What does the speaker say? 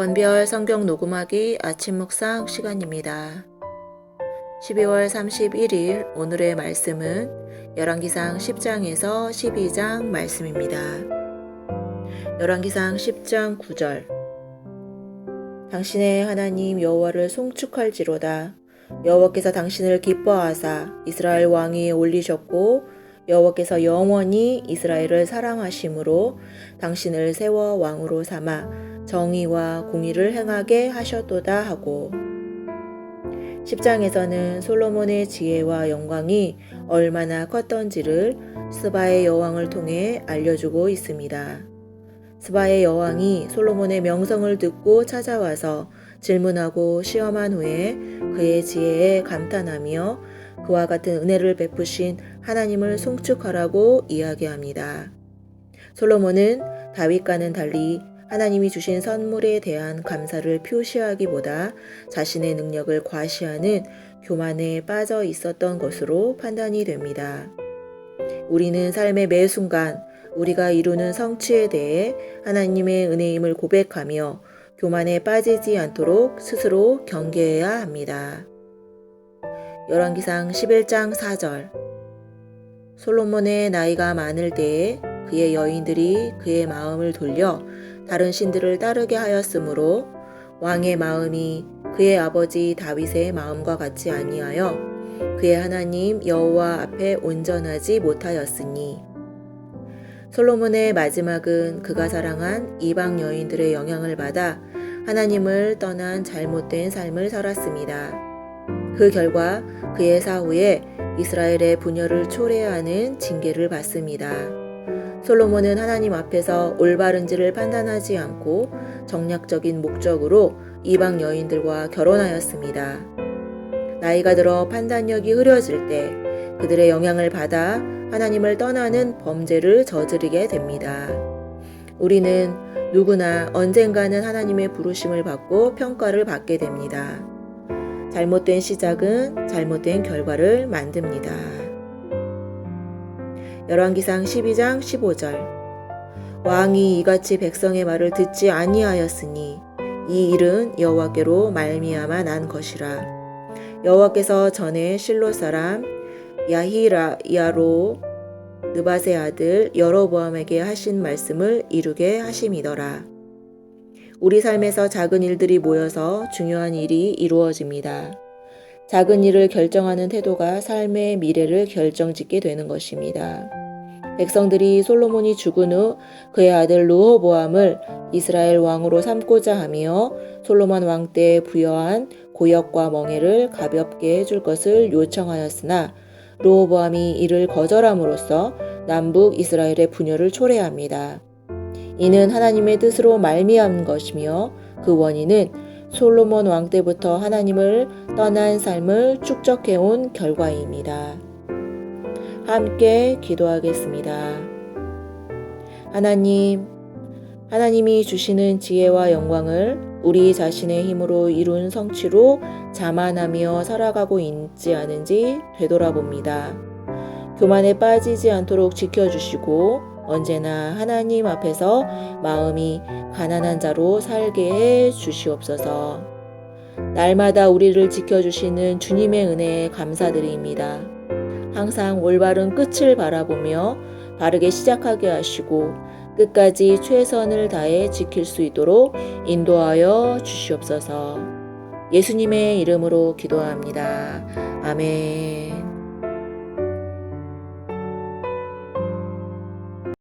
권별 성경 녹음하기 아침 묵상 시간입니다. 12월 31일 오늘의 말씀은 열왕기상 10장에서 12장 말씀입니다. 열왕기상 10장 9절 당신의 하나님 여호와를 송축할지로다 여호와께서 당신을 기뻐하사 이스라엘 왕이 올리셨고 여호와께서 영원히 이스라엘을 사랑하심으로 당신을 세워 왕으로 삼아 정의와 공의를 행하게 하셨도다 하고 10장에서는 솔로몬의 지혜와 영광이 얼마나 컸던지를 스바의 여왕을 통해 알려주고 있습니다. 스바의 여왕이 솔로몬의 명성을 듣고 찾아와서 질문하고 시험한 후에 그의 지혜에 감탄하며 그와 같은 은혜를 베푸신 하나님을 송축하라고 이야기합니다. 솔로몬은 다윗과는 달리 하나님이 주신 선물에 대한 감사를 표시하기보다 자신의 능력을 과시하는 교만에 빠져 있었던 것으로 판단이 됩니다. 우리는 삶의 매 순간 우리가 이루는 성취에 대해 하나님의 은혜임을 고백하며 교만에 빠지지 않도록 스스로 경계해야 합니다. 열왕기상 11장 4절 솔로몬의 나이가 많을 때에 그의 여인들이 그의 마음을 돌려 다른 신들을 따르게 하였으므로 왕의 마음이 그의 아버지 다윗의 마음과 같이 아니하여 그의 하나님 여호와 앞에 온전하지 못하였으니 솔로몬의 마지막은 그가 사랑한 이방 여인들의 영향을 받아 하나님을 떠난 잘못된 삶을 살았습니다. 그 결과 그의 사후에 이스라엘의 분열을 초래하는 징계를 받습니다. 솔로몬은 하나님 앞에서 올바른지를 판단하지 않고 정략적인 목적으로 이방 여인들과 결혼하였습니다. 나이가 들어 판단력이 흐려질 때 그들의 영향을 받아 하나님을 떠나는 범죄를 저지르게 됩니다. 우리는 누구나 언젠가는 하나님의 부르심을 받고 평가를 받게 됩니다. 잘못된 시작은 잘못된 결과를 만듭니다. 열왕기상 12장 15절 왕이 이같이 백성의 말을 듣지 아니하였으니 이 일은 여호와께로 말미암아 난 것이라 여호와께서 전에 실로 사람 야히라야로 느바세 아들 여로보암에게 하신 말씀을 이루게 하심이더라. 우리 삶에서 작은 일들이 모여서 중요한 일이 이루어집니다. 작은 일을 결정하는 태도가 삶의 미래를 결정짓게 되는 것입니다. 백성들이 솔로몬이 죽은 후 그의 아들 루호보암을 이스라엘 왕으로 삼고자 하며 솔로몬 왕 때 부여한 고역과 멍해를 가볍게 해줄 것을 요청하였으나 루호보암이 이를 거절함으로써 남북 이스라엘의 분열을 초래합니다. 이는 하나님의 뜻으로 말미암은 것이며 그 원인은 솔로몬 왕 때부터 하나님을 떠난 삶을 축적해온 결과입니다. 함께 기도하겠습니다. 하나님, 하나님이 주시는 지혜와 영광을 우리 자신의 힘으로 이룬 성취로 자만하며 살아가고 있지 않은지 되돌아봅니다. 교만에 빠지지 않도록 지켜주시고 언제나 하나님 앞에서 마음이 가난한 자로 살게 해 주시옵소서. 날마다 우리를 지켜주시는 주님의 은혜에 감사드립니다. 항상 올바른 끝을 바라보며 바르게 시작하게 하시고 끝까지 최선을 다해 지킬 수 있도록 인도하여 주시옵소서. 예수님의 이름으로 기도합니다. 아멘.